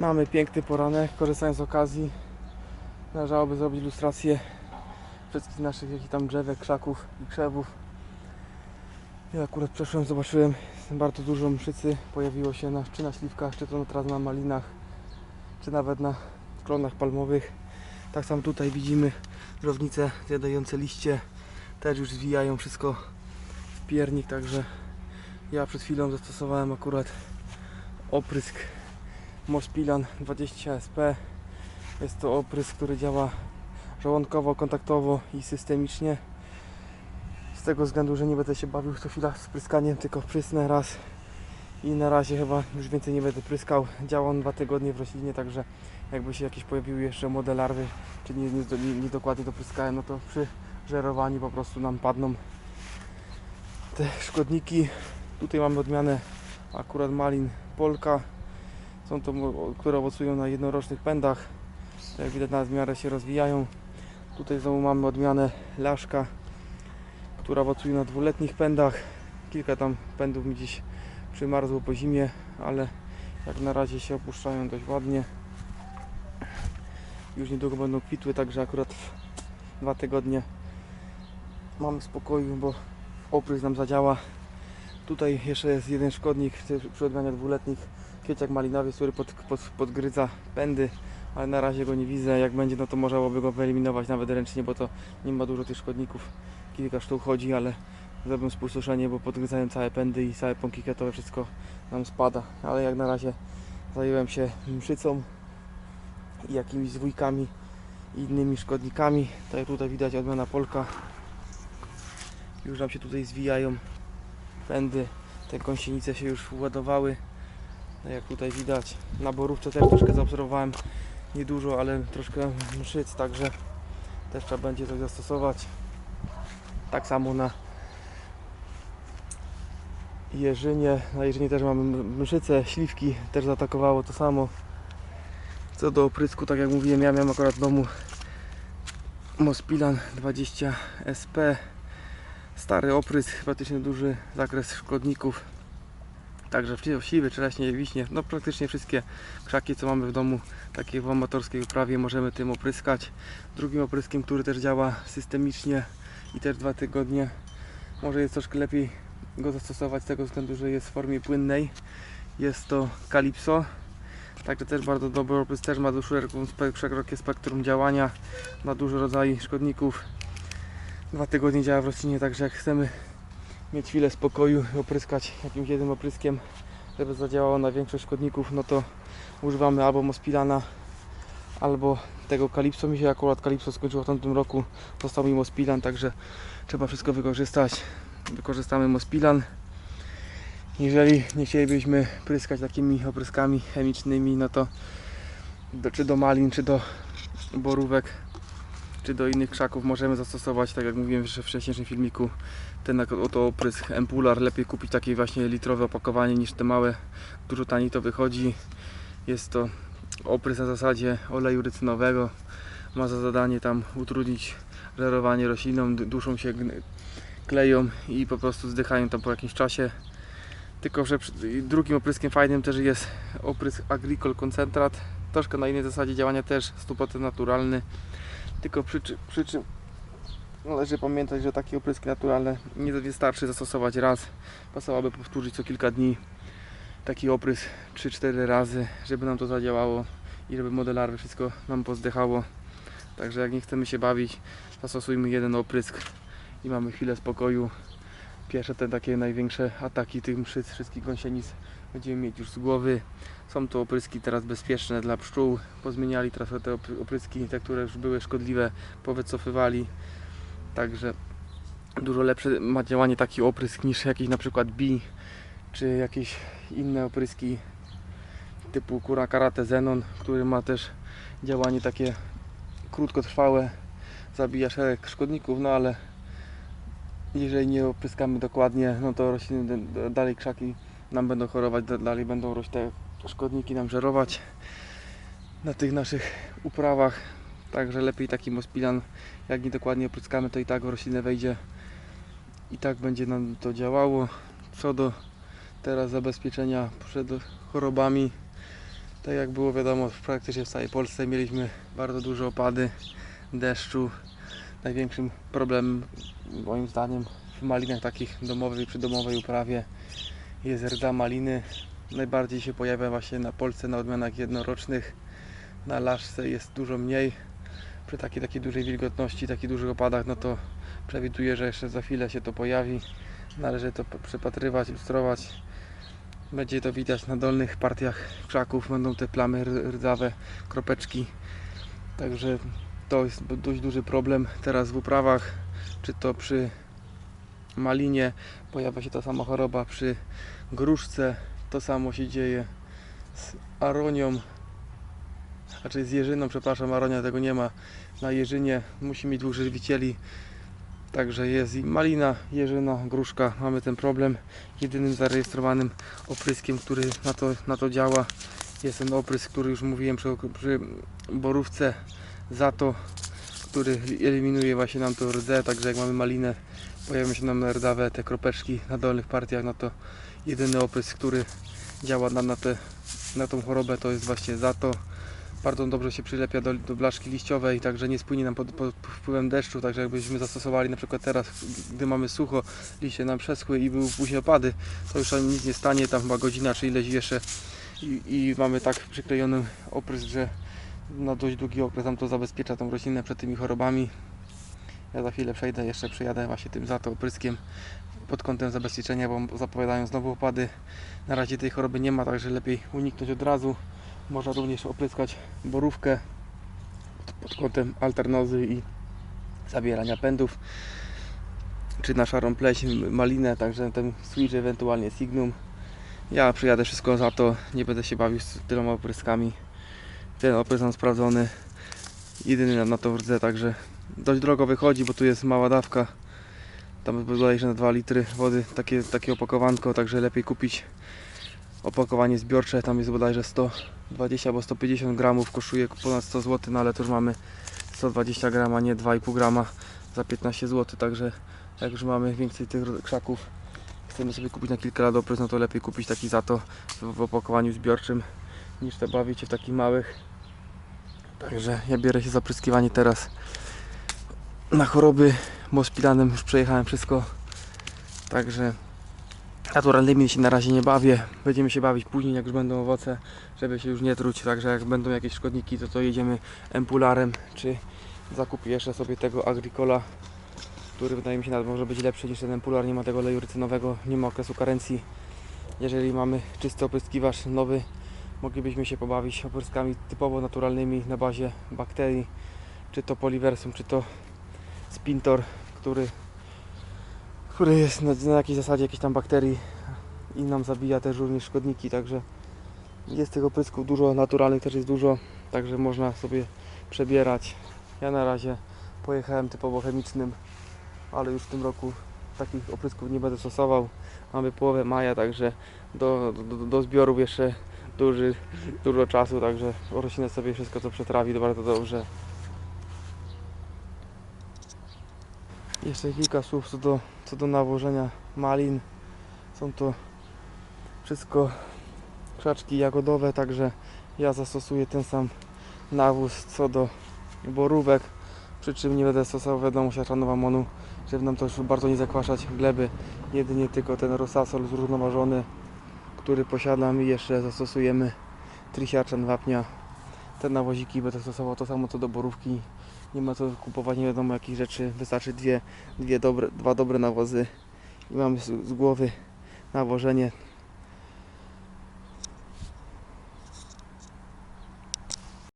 Mamy piękny poranek, korzystając z okazji należałoby zrobić ilustrację wszystkich naszych jakichś tam drzewek, krzaków i krzewów. Ja akurat przeszłem, zobaczyłem bardzo dużo mszycy, pojawiło się na, czy na śliwkach, czy to na- teraz na malinach, czy nawet na klonach palmowych. Tak samo tutaj widzimy żownice zjadające liście, też już zwijają wszystko w piernik, także ja przed chwilą zastosowałem akurat oprysk Mospilan 20 SP. Jest to oprysk, który działa żołądkowo, kontaktowo i systemicznie. Z tego względu, że nie będę się bawił co chwila z pryskaniem, tylko prysnę raz i na razie chyba już więcej nie będę pryskał. Działa on dwa tygodnie w roślinie, także jakby się jakieś pojawiły jeszcze młode larwy, czy nie, nie, nie, niedokładnie dopryskałem, no to przy żerowaniu po prostu nam padną te szkodniki. Tutaj mamy odmianę akurat malin Polka. Są to, które owocują na jednorocznych pędach. Jak widać na w miarę się rozwijają. Tutaj znowu mamy odmianę Laszka, która owocuje na dwuletnich pędach. Kilka tam pędów mi dziś przymarzło po zimie, ale jak na razie się opuszczają dość ładnie. Już niedługo będą kwitły, także akurat w dwa tygodnie mamy spokoju, bo oprysk nam zadziała. Tutaj jeszcze jest jeden szkodnik przy odmianie dwuletnich, kwieciak malinowy, który pod, pod, podgryza pędy, ale na razie go nie widzę. Jak będzie, no to można byłoby go wyeliminować nawet ręcznie, bo to nie ma dużo tych szkodników. Kilka sztuk chodzi, ale zrobię spustoszenie, bo podgryzają całe pędy i całe pąki kwiatowe, wszystko nam spada. Ale jak na razie zająłem się mszycą i jakimiś zwójkami i innymi szkodnikami. Tak jak tutaj widać odmiana Polka. Już nam się tutaj zwijają pędy. Te gąsienice się już uładowały. Jak tutaj widać. Na borówce też troszkę zaobserwowałem. Niedużo, ale troszkę mszyc, także też trzeba będzie coś zastosować. Tak samo na jeżynie. Na jeżynie też mamy mszyce, śliwki też zaatakowało to samo. Co do oprysku, tak jak mówiłem, ja miałem akurat w domu Mospilan 20 SP. Stary oprysk, praktycznie duży zakres szkodników. Także w siwy, czereśnie, wiśnie, no praktycznie wszystkie krzaki, co mamy w domu, takie w amatorskiej uprawie, możemy tym opryskać. Drugim opryskiem, który też działa systemicznie i też dwa tygodnie, może jest troszkę lepiej go zastosować z tego względu, że jest w formie płynnej. Jest to Calypso. Także też bardzo dobry oprysk, też ma spe- szerokie spektrum działania, ma dużo rodzajów szkodników. Dwa tygodnie działa w roślinie, także jak chcemy mieć chwilę spokoju i opryskać jakimś jednym opryskiem, żeby zadziałało na większość szkodników, no to używamy albo Mospilana, albo tego Calypso. Mi się akurat Calypso skończyło w tamtym roku, został mi Mospilan, także trzeba wszystko wykorzystać. Wykorzystamy Mospilan. Jeżeli nie chcielibyśmy pryskać takimi opryskami chemicznymi, no to do, czy do malin, czy do borówek, czy do innych krzaków możemy zastosować, tak jak mówiłem jeszcze w wcześniejszym filmiku, ten oto oprysk Empular. Lepiej kupić takie właśnie litrowe opakowanie niż te małe. Dużo taniej to wychodzi. Jest to oprysk na zasadzie oleju rycynowego. Ma za zadanie tam utrudnić żerowanie roślinom, duszą się, kleją i po prostu zdychają tam po jakimś czasie. Tylko, że drugim opryskiem fajnym też jest oprysk Agricol Concentrat. Troszkę na innej zasadzie działania też 100% naturalny. Tylko przy, przy czym należy pamiętać, że takie opryski naturalne nie wystarczy zastosować raz. Pasowałoby powtórzyć co kilka dni taki oprysk 3-4 razy, żeby nam to zadziałało i żeby modelarwy wszystko nam pozdychało. Także jak nie chcemy się bawić, zastosujmy jeden oprysk i mamy chwilę spokoju. Pierwsze te takie największe ataki tych mszyc, wszystkich gąsienic będziemy mieć już z głowy. Są to opryski teraz bezpieczne dla pszczół. Pozmieniali teraz te opry- opryski, te które już były szkodliwe, powycofywali. Także dużo lepsze ma działanie taki oprysk niż jakiś na przykład BI czy jakieś inne opryski typu Kura Karate Zenon, który ma też działanie takie krótkotrwałe, zabija szereg szkodników, no ale jeżeli nie opryskamy dokładnie, no to rośliny, dalej krzaki nam będą chorować, da- dalej będą rość te szkodniki nam żerować na tych naszych uprawach. Także lepiej taki mospilan, jak nie dokładnie opryskamy, to i tak roślinę wejdzie i tak będzie nam to działało. Co do teraz zabezpieczenia przed chorobami, Tak jak było wiadomo, praktycznie w całej Polsce mieliśmy bardzo duże opady deszczu. Największym problemem moim zdaniem w malinach takich domowej, przydomowej uprawie jest rda maliny. Najbardziej się pojawia właśnie na Polsce na odmianach jednorocznych. Na laszce jest dużo mniej. Przy takiej, takiej dużej wilgotności, takich dużych opadach, no to przewiduję, że jeszcze za chwilę się to pojawi. Należy to p- przypatrywać, ilustrować. Będzie to widać na dolnych partiach krzaków, będą te plamy rdzawe, kropeczki. Także to jest dość duży problem teraz w uprawach, czy to przy malinie pojawia się ta sama choroba, przy gruszce to samo się dzieje z aronią, znaczy z jeżyną, przepraszam, aronia tego nie ma. Na jeżynie musi mieć dwóch żywicieli, także jest i malina, jeżyna, gruszka, mamy ten problem. Jedynym zarejestrowanym opryskiem, który na to, na to działa jest ten oprysk, który już mówiłem przy, przy borówce za to, który eliminuje właśnie nam to rdze, także jak mamy malinę, pojawią się nam rdawe te kropeczki na dolnych partiach, no to jedyny oprysk, który działa nam na, te, na tą chorobę to jest właśnie za to. Bardzo dobrze się przylepia do, do blaszki liściowej, także nie spłynie nam pod, pod wpływem deszczu, także jakbyśmy zastosowali na przykład teraz, gdy mamy sucho, liście nam przeschły i były później opady, to już nam nic nie stanie, tam chyba godzina czy ileś jeszcze i, i mamy tak przyklejony oprysk, że na dość długi okres nam to zabezpiecza tą roślinę przed tymi chorobami. Ja za chwilę przejdę, jeszcze przejadę właśnie tym za to opryskiem pod kątem zabezpieczenia, bo zapowiadają znowu opady. Na razie tej choroby nie ma, także lepiej uniknąć od razu. Można również opryskać borówkę pod, kątem alternozy i zabierania pędów, czy na szarą pleśń, malinę, także ten switch, ewentualnie signum. Ja przyjadę wszystko za to, nie będę się bawił z tyloma opryskami. Ten oprysk mam sprawdzony, jedyny na, to rdzę, także dość drogo wychodzi, bo tu jest mała dawka. Tam bodajże na 2 litry wody takie, takie opakowanko, także lepiej kupić opakowanie zbiorcze. Tam jest bodajże 120 albo 150 gramów, kosztuje ponad 100 zł, no ale to już mamy 120 gram, a nie 2,5 grama za 15 zł, także jak już mamy więcej tych krzaków, chcemy sobie kupić na kilka lat oprysk, no to lepiej kupić taki za to w opakowaniu zbiorczym niż te bawić się w takich małych. Także ja biorę się za pryskiwanie teraz na choroby mospilanem już przejechałem wszystko. Także naturalnymi się na razie nie bawię. Będziemy się bawić później, jak już będą owoce, żeby się już nie truć. Także jak będą jakieś szkodniki, to to jedziemy empularem, czy zakupię jeszcze sobie tego Agricola, który wydaje mi się nawet może być lepszy niż ten empular. Nie ma tego oleju rycynowego, nie ma okresu karencji. Jeżeli mamy czysty opryskiwacz nowy, moglibyśmy się pobawić opryskami typowo naturalnymi na bazie bakterii, czy to poliversum, czy to Spintor, który, który jest na, na jakiejś zasadzie jakiejś tam bakterii i nam zabija też również szkodniki, także jest tego prysków dużo, naturalnych też jest dużo, także można sobie przebierać. Ja na razie pojechałem typowo chemicznym, ale już w tym roku takich oprysków nie będę stosował. Mamy połowę maja, także do, do, do zbiorów jeszcze duży, dużo czasu, także roślinę sobie wszystko co przetrawi bardzo dobrze. Jeszcze kilka słów co do, co do nawożenia malin. Są to wszystko krzaczki jagodowe, także ja zastosuję ten sam nawóz co do borówek. Przy czym nie będę stosował wiadomo siaczanowa monu, żeby nam to już bardzo nie zakwaszać gleby. Jedynie tylko ten rosasol zrównoważony, który posiadam i jeszcze zastosujemy trisiaczan wapnia. Te nawoziki będę stosował to samo co do borówki. Nie ma co kupować nie wiadomo jakich rzeczy, wystarczy dwie, dwie dobre, dwa dobre nawozy i mamy z, z głowy nawożenie